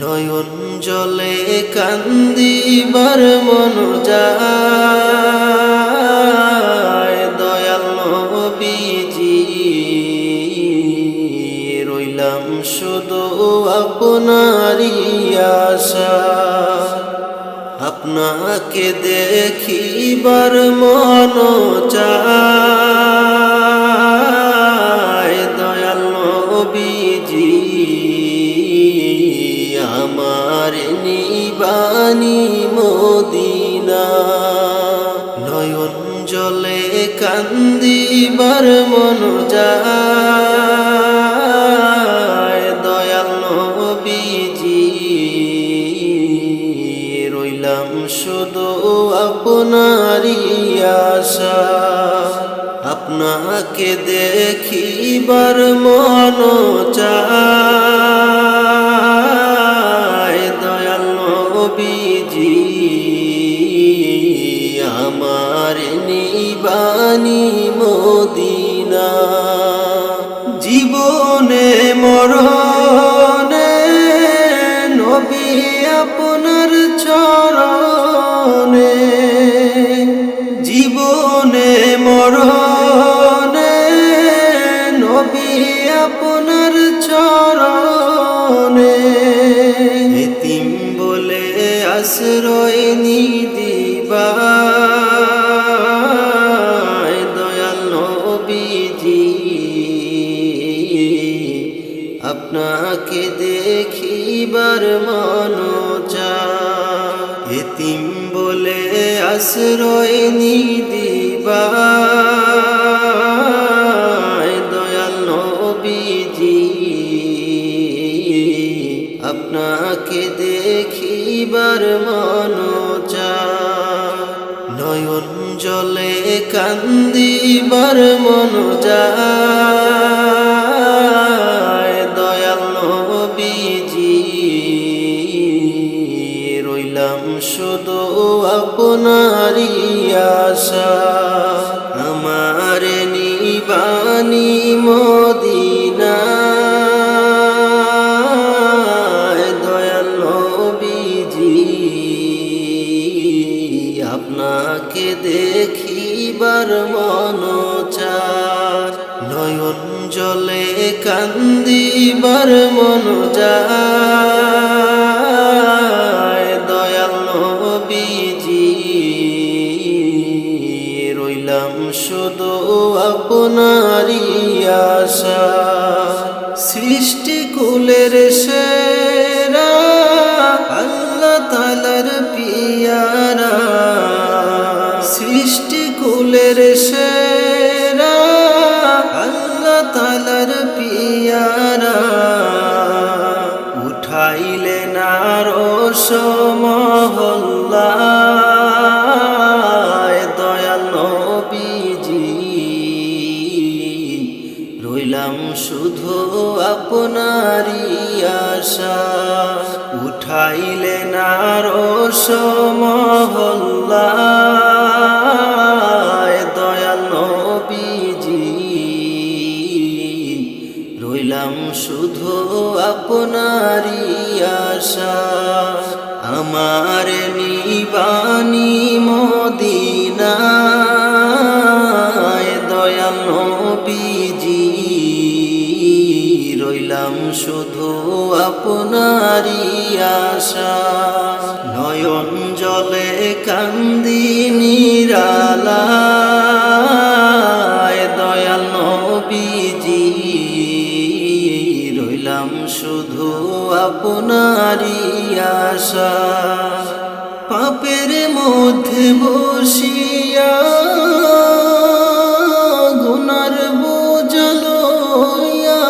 নয়ন জলে কান্দিবার মন যায়, দয়াল নবীজি। রইলাম শুধু আপনাকে দেখিবার মন চায় দয়াল নবীজি। মদিনা নয়ন জলে কান্দিবার মন যায়। দয়াল নবীজি, রইলাম শুধু আপনারই আশা। আপনাকে দেখিবার মন চায়। দয়াল নবীজি মদিনা। জীবনে মরণে নবী আপনার চরণে। জীবনে মরণে নবী আপনার চরণে। এতিম বলে আশ্রয় নিদিবা আশ্রয় নিদিবা দয়াল নবীজি আপনাকে দেখিবার মন নয়ন জলে কান্দিবার মন আপনাকে দেখিবার মন চার। নয়ন জলে কান্দিবার মন যায়। দয়াল নবীজি, রইলাম শুধু আপনারই আশা। সৃষ্টি কুলের সেরা, আল্লাহ তালার পিয়ারা। উঠাইলে নারস মহল্লা দয়াল নবীজি। রইলাম শুধু আপনারই আশা। উঠাইলে নারস মহল্লা আপনারই আশা, আমার নিবানি মদিনা দয়াল নবীজি, রইলাম শুধু আপনারই আশা। নয়ন জলে কান্দি নিরালা আপনারই আশা, পাপের মধ্যে বসিয়া গুনার বোঝলইয়া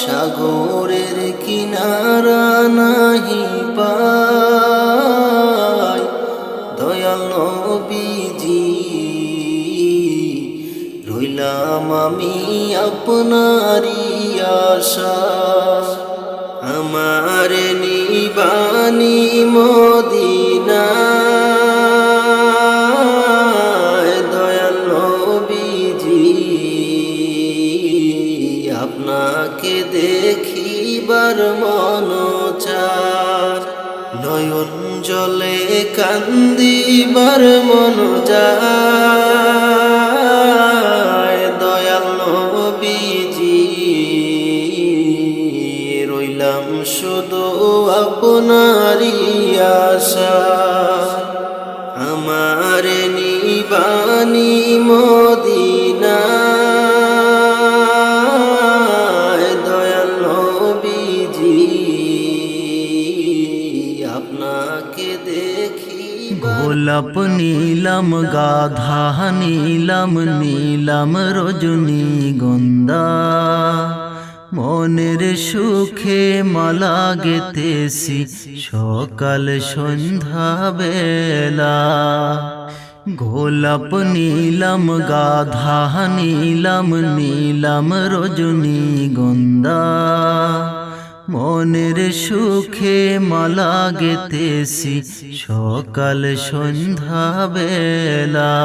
সাগরের কিনারা নাহি পায়। দয়াল নবীজি, রইলাম আমি আপনারই আশা। আমার নিবানি মদিনা। দয়াল নবীজি আপনাকে দেখিবার মন চার। নয়ন জলে কান্দিবার মন যায় শুধু আপনারই আশা। আমার নিবানি মদিনা গোলাপ নীলম গাধা নীলম নীলম রজনী গন্ধা। মনের সুখে মালা গেতেছি সকাল সন্ধ্যা বেলা গোলাপ নীলাম গাধা নীলাম নীলাম রজনী গন্ধা। মনের সুখে মালা গেতেছি সকাল সন্ধ্যা বেলা।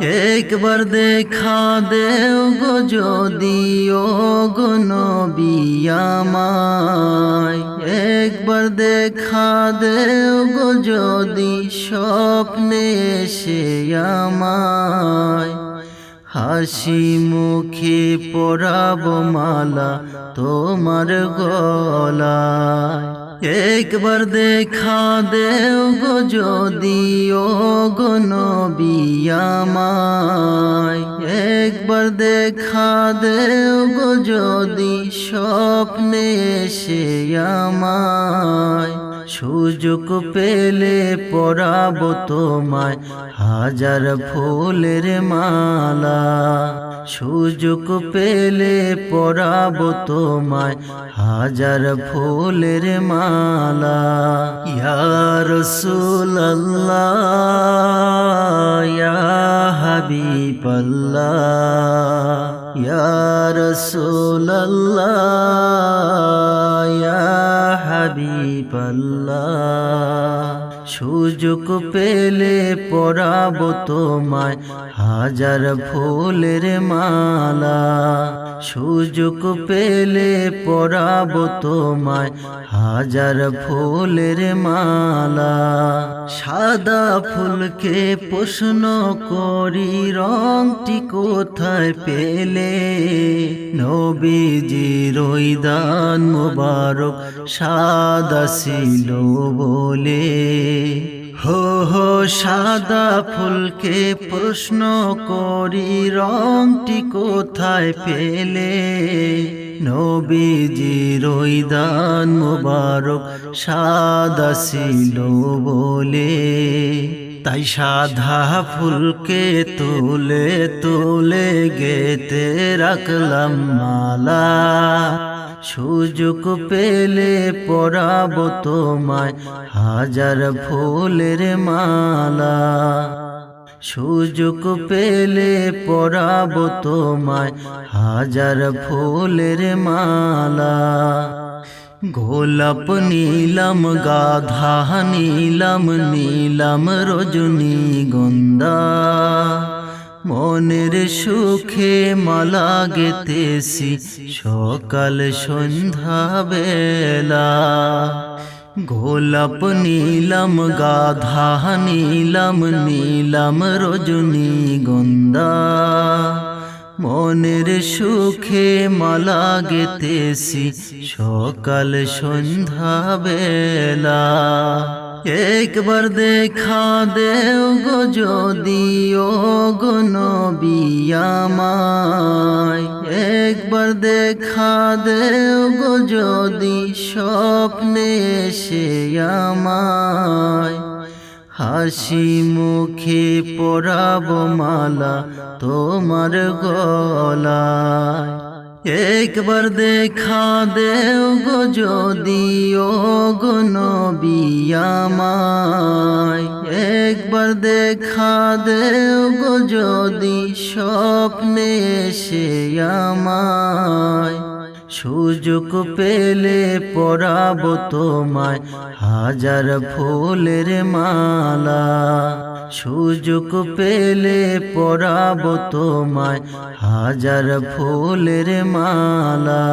একবার দেখা দেও গো যদি ও নবিয়ামায় একবার দেখা দেও গো যদি স্বপ্নে এসে আমায়। হাসি মুখে পরাব মালা তোমার গলায়। একবার দেখা দেও গো যদি ও গো একবার দেখা দেও গো যদি স্বপ্নে এসে আমায়। সুযোগ পেলে পরাব তোমায় হাজার ফুলের মালা। সুযোগ পেলে পরাব তোমায় হাজার ফুলের মালা। ইয়ার ইয়া হাবিবাল্লাহ ইয়ার সুল্লাহ ইয়া হাবিবাল্লাহ। সুযোগ পেলে পরাব তোমায় হাজার ফুলের মালা। সুযোগ পেলে পরাব তোমায় হাজার ফুলের মালা। সাদা ফুলকে প্রশ্ন করি, রংটি কোথায় পেলে? নবীজির ওই দান মুবারক সাদা ছিল বলে। হো হো, সাদা ফুলকে প্রশ্ন করি, রংটি কোথায় পেলে? নবীজির ওই দান মুবারক সাদা ছিল বলে। তাই সাদা ফুলকে তুলে তুলে গেতে রাখলাম মালা। সুযোগ পেলে পরাব তোমায় হাজার ফুলের মালা। সুযোগ পেলে পরাব তোমায় হাজার ফুলের মালা। গোলাপ নীলম, গাধা নীলাম, নীলম রজনী গন্ধা। মনের সুখে মালা গেতেছি সকাল সন্ধ্যা বেলা। গোলাপ নীলাম, গাধা নীলাম নীলাম রজনী গন্ধা। মনের সুখে মালা গেতেছি সকাল সন্ধ্যা বেলা। একবার দেখা দেও গো যদি ও গো নবিয়ামায় একবার দেখা দেও গো যদি স্বপ্নে এসে আমায়। হাসি মুখে পরাব মালা তোমার গলায়। একবার দেখা দেও গো যদি ও একবার দেখা দেও গো যদি স্বপ্নে এসে আমায়। সুযোগ পেলে পরাব তোমায় হাজার ফুলের মালা। সুযোগ পেলে পরাব তোমায় হাজার ফুলের মালা।